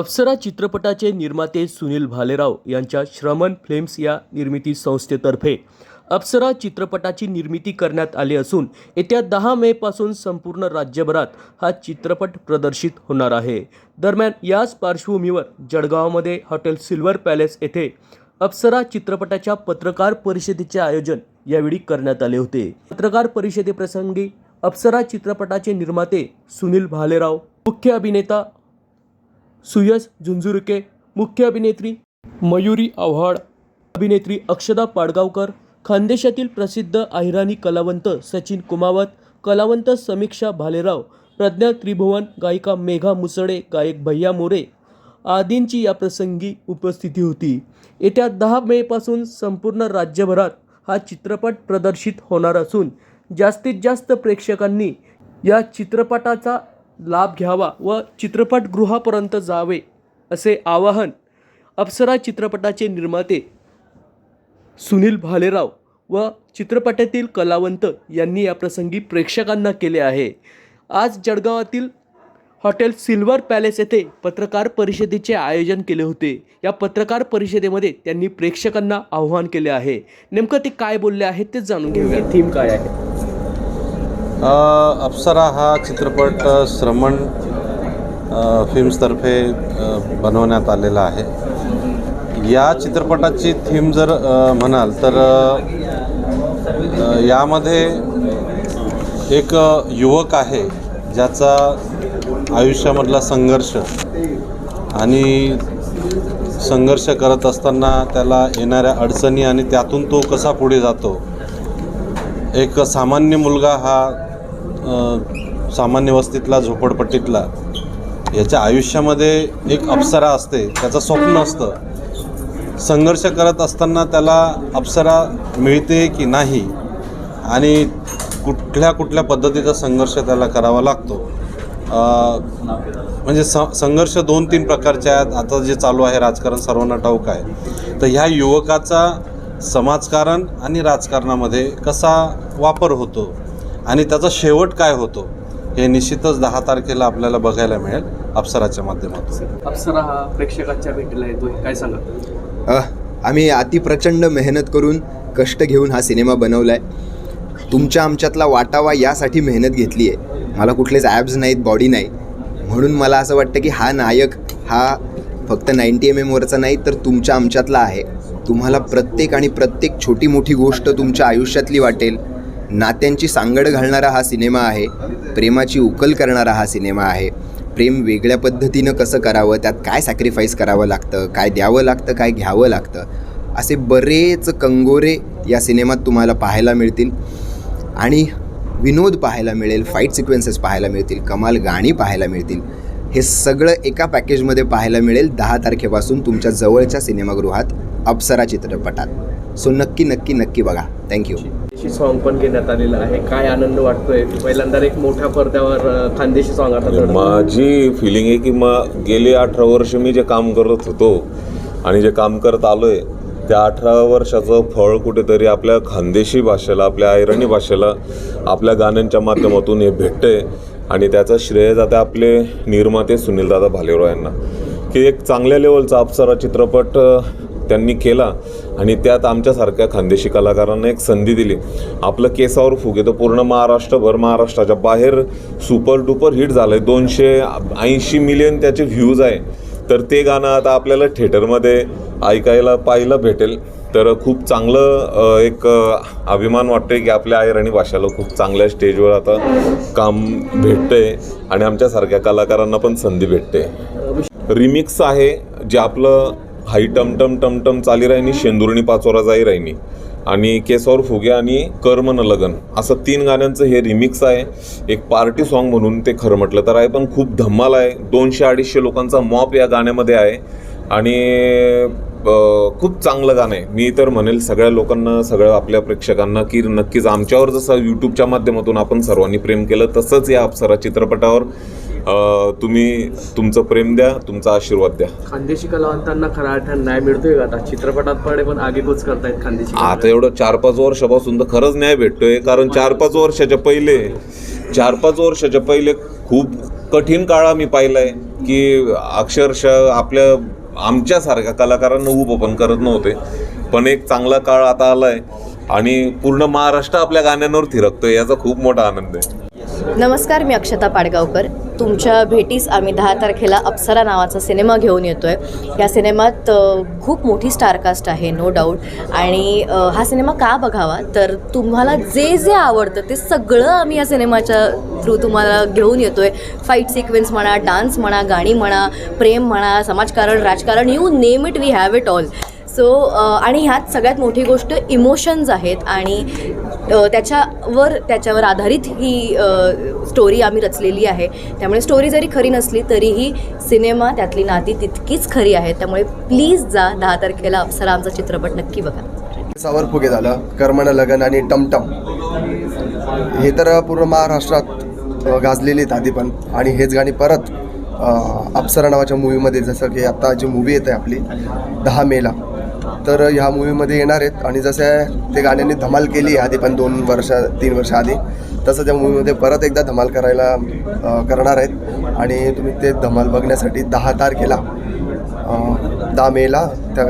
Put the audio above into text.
अप्सरा चित्रपटाचे निर्माते सुनील भालेराव यांच्या श्रमण फिल्म्स या निर्मिती संस्थेतर्फे अप्सरा चित्रपटाची निर्मिती करण्यात आली असून येत्या दहा मेपासून संपूर्ण राज्यभरात हा चित्रपट प्रदर्शित होणार आहे. दरम्यान याच पार्श्वभूमीवर जळगावमध्ये हॉटेल सिल्वर पॅलेस येथे अप्सरा चित्रपटाच्या पत्रकार परिषदेचे आयोजन यावेळी करण्यात आले होते. पत्रकार परिषदेप्रसंगी अप्सरा चित्रपटाचे निर्माते सुनील भालेराव मुख्य अभिनेता सुयश झुंझुरके मुख्य अभिनेत्री मयुरी आव्हाड अभिनेत्री अक्षदा पाडगावकर खानदेशातील प्रसिद्ध अहिराणी कलावंत सचिन कुमावत कलावंत समीक्षा भालेराव प्रज्ञा त्रिभुवन गायिका मेघा मुसळे गायक भैया मोरे आदींची या प्रसंगी उपस्थिती होती. येत्या दहा मेपासून संपूर्ण राज्यभरात हा चित्रपट प्रदर्शित होणार असून जास्तीत जास्त प्रेक्षकांनी या चित्रपटाचा लाभ घ्यावा व चित्रपटगृहापर्यंत जावे असे आवाहन अप्सरा चित्रपटाचे निर्माते सुनील भालेराव व चित्रपटातील कलावंत यांनी या प्रसंगी प्रेक्षकांना केले आहे. आज जळगावातील हॉटेल सिल्वर पॅलेस येथे पत्रकार परिषदेचे आयोजन केले होते. या पत्रकार परिषदेमध्ये त्यांनी प्रेक्षकांना आव्हान केले आहे. नेमकं ते काय बोलले आहेत ते जाणून घेऊया. थीम काय आहे? अप्सरा हा चित्रपट श्रमण फिल्म्सतर्फे बनवण्यात आलेला आहे. या चित्रपटाची थीम जर म्हणाल तर यामध्ये एक युवक आहे ज्याचा आयुष्यामधला संघर्ष आणि संघर्ष करत असताना त्याला येणाऱ्या अडचणी आणि त्यातून तो कसा पुढे जातो एक सामान्य मुलगा हा सामान्य वस्तीतला झोपडपट्टीतला याच्या आयुष्यामध्ये एक अप्सरा असते त्याचं स्वप्न असतं. संघर्ष करत असताना त्याला अप्सरा मिळते की नाही आणि कुठल्या कुठल्या पद्धतीचा संघर्ष त्याला करावा लागतो. म्हणजे स संघर्ष दोन तीन प्रकारचे आहेत. आता जे चालू आहे राजकारण सर्वांना ठाऊक आहे. तर ह्या युवकाचा समाजकारण आणि राजकारणामध्ये कसा वापर होतो? आणि त्याचा शेवट काय होतो हे निश्चितच दहा तारखेला आपल्याला बघायला मिळेल अप्सराच्या माध्यमातून. अप्सरा हा प्रेक्षकांच्या भेटीला येतोय. काय सांगा अह, आम्ही अतिप्रचंड मेहनत करून कष्ट घेऊन हा सिनेमा बनवला आहे तुमच्या आमच्यातला वाटावा यासाठी मेहनत घेतली आहे. मला कुठलेच ॲब्स नाहीत बॉडी नाही. म्हणून मला असं वाटतं की हा नायक हा फक्त नाईन्टी एम एमवरचा नाही तर तुमच्या आमच्यातला आहे. तुम्हाला प्रत्येक आणि प्रत्येक छोटी मोठी गोष्ट तुमच्या आयुष्यातली वाटेल. नात्यांची सांगड घालणारा हा सिनेमा आहे प्रेमाची उकल करणारा हा सिनेमा आहे. प्रेम वेगळ्या पद्धतीनं कसं करावं त्यात काय सॅक्रिफाईस करावं लागतं काय द्यावं लागतं काय घ्यावं लागतं असे बरेच कंगोरे या सिनेमात तुम्हाला पाहायला मिळतील. आणि विनोद पाहायला मिळेल फाईट सिक्वेन्सेस पाहायला मिळतील कमाल गाणी पाहायला मिळतील. हे सगळं एका पॅकेजमध्ये पाहायला मिळेल दहा तारखेपासून तुमच्या जवळच्या सिनेमागृहात अप्सरा चित्रपटात. सो नक्की नक्की नक्की बघा. थँक्यू सॉन्ग पण घेण्यात आलेलं आहे. काय आनंद वाटतोय? पहिल्यांदा एक मोठ्या पडद्यावर खानदेशी सॉन्ग आता माझी फिलिंग आहे की मग गेले अठरा वर्ष मी जे काम करत होतो आणि जे काम करत आलोय त्या अठरा वर्षाचं फळ कुठेतरी आपल्या खानदेशी भाषेला आपल्या ऐरणी भाषेला आपल्या गाण्यांच्या माध्यमातून हे भेटतंय. आणि त्याचं श्रेय जाते आपले निर्माते सुनीलदादा भालेराव यांना. की एक चांगल्या लेवलचा अप्सरा चित्रपट त्यांनी केला आणि त्यात आमच्यासारख्या खानदेशी कलाकारांना एक संधी दिली. आपलं केसावर फुगे तर पूर्ण महाराष्ट्रभर महाराष्ट्राच्या बाहेर सुपर डुपर हिट झालं आहे दोनशे ऐंशी मिलियन त्याचे व्ह्यूज आहे. तर ते गाणं आता आपल्याला थिएटरमध्ये ऐकायला पाहायला भेटेल. तर खूप चांगलं एक अभिमान वाटतोय की आपल्या आयराणी भाषेला खूप चांगल्या स्टेजवर आता काम भेटतंय आणि आमच्यासारख्या कलाकारांना पण संधी भेटते. रिमिक्स आहे जे आपलं हाई टमटम टमटम चाली राहिनी शेंदुर्णी पाचोरा जाई राहिनी. आणि केसावर फुगे आणि कर्मन लगन असं तीन गाण्यांचं हे रिमिक्स आहे. एक पार्टी सॉन्ग म्हणून ते खरं म्हटलं तर आहे पण खूप धम्माल आहे. दोनशे अडीचशे लोकांचा मॉप या गाण्यामध्ये आहे. आणि खूप चांगलं गाणं आहे. मी तर म्हणेल सगळ्या लोकांना सगळ्या आपल्या प्रेक्षकांना की नक्कीच आमच्यावर जसं यूट्यूबच्या माध्यमातून आपण सर्वांनी प्रेम केलं तसंच या अप्सरा चित्रपटावर तुम्ही तुमचं प्रेम द्या तुमचा आशीर्वाद द्या. खानदेशी कलावंतांना खरा अर्थान न्याय मिळतोय का आता? चित्रपटात पण पण आगेकूच करतायत खानदेशी आता एवढं चार पाच वर्षापासून तर खरंच न्याय भेटतोय कारण चार पाच वर्षाच्या पहिले चार पाच वर्षाच्या पहिले खूप कठीण काळ आम्ही पाहिलाय की अक्षरशः आपल्या आमच्यासारख्या कलाकारांना उभं पण करत नव्हते. पण एक चांगला काळ आता आला आहे आणि पूर्ण महाराष्ट्र आपल्या गाण्यांवर थिरकतोय याचा खूप मोठा आनंद आहे. नमस्कार मी अक्षता पाडगावकर. तुमच्या भेटीस आम्ही दहा तारखेला अप्सरा नावाचा सिनेमा घेऊन येतो आहे या सिनेमात खूप मोठी स्टारकास्ट आहे नो डाऊट आणि हा सिनेमा का बघावा? तर तुम्हाला जे जे आवडतं ते सगळं आम्ही या सिनेमाच्या थ्रू तुम्हाला घेऊन येतो आहे फाईट सिक्वेन्स म्हणा डान्स म्हणा गाणी म्हणा प्रेम म्हणा समाजकारण राजकारण you name it we have it all so आणि ह्यात सगळ्यात मोठी गोष्ट इमोशन्स आहेत. आणि त्याच्यावर त्याच्यावर आधारित ही स्टोरी आम्ही रचलेली आहे. त्यामुळे स्टोरी जरी खरी नसली तरीही सिनेमा त्यातली नाती तितकीच खरी आहे त्यामुळे प्लीज जा दहा तारखेला अप्सरा आमचा चित्रपट नक्की बघा. सावर फुगे झालं कर्मण लगन आणि टमटम. हे तर पूर्ण महाराष्ट्रात गाजलेली आहेत आधी पण. आणि हेच गाणी परत अप्सरा नावाच्या मूवीमध्ये जसं की आता जी मूवी येते आपली दहा मेला. तर ह्या मूवीमध्ये येणार आहेत. आणि जसं ते गाण्यांनी धमाल केली आधी पण दोन वर्ष तीन वर्ष आधी तसं त्या मूवीमध्ये परत एकदा धमाल करायला करणार आहेत. आणि तुम्ही ते धमाल बघण्यासाठी दहा तारखेला दहा मेला त्या